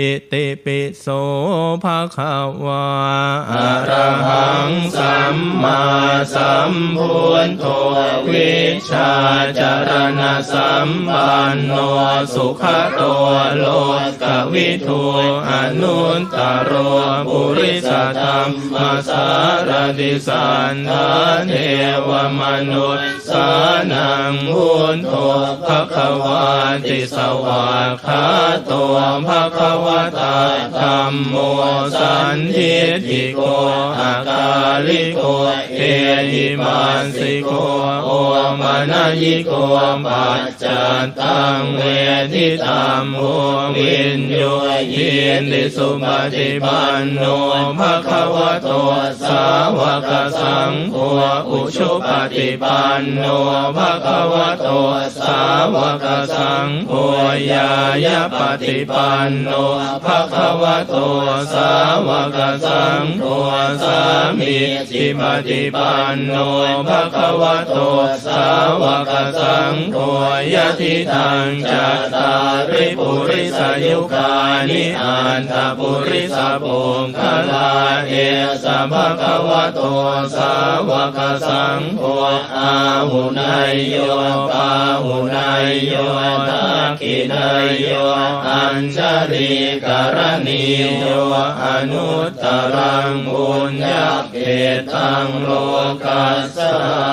อิติปิโสภะคะวาอะระหังสัมมาสัมพุทโธวิชาจารณะสัมปันโนสุขโตโลกวิทูอนุตตรโรปุริสธรรมมาสารติสันทานเทวมนุษย์สานังพุทโธภะคะวาติสวากขาโตภะคะวตาธรรมโมสันทิติโกอาคาลิโกเอหิมาสิโกโอมานายิโกปัจจตังเวทิตามโมวินโยยินติสุปฏิปันโนภะคะวะโตสาวกสังโฆอุชุปฏิปันโนภะคะวะโตสาวกสังโฆยายาปฏิปันโนภะคะวะโตสาวกสังโฆสามีจิปฏิปันโนภะคะวะโตสาวกสังโฆยะทิทังจัตตาริปุริสยุคานิอันตปุริสปุงคลาเอสะภะคะวะโตสาวกสังโฆอาหุนายโยปาหุนายโยทั กินายโยอัญชลีกรณีโยอนุตตรังบุญญาเกตังโลกัสสา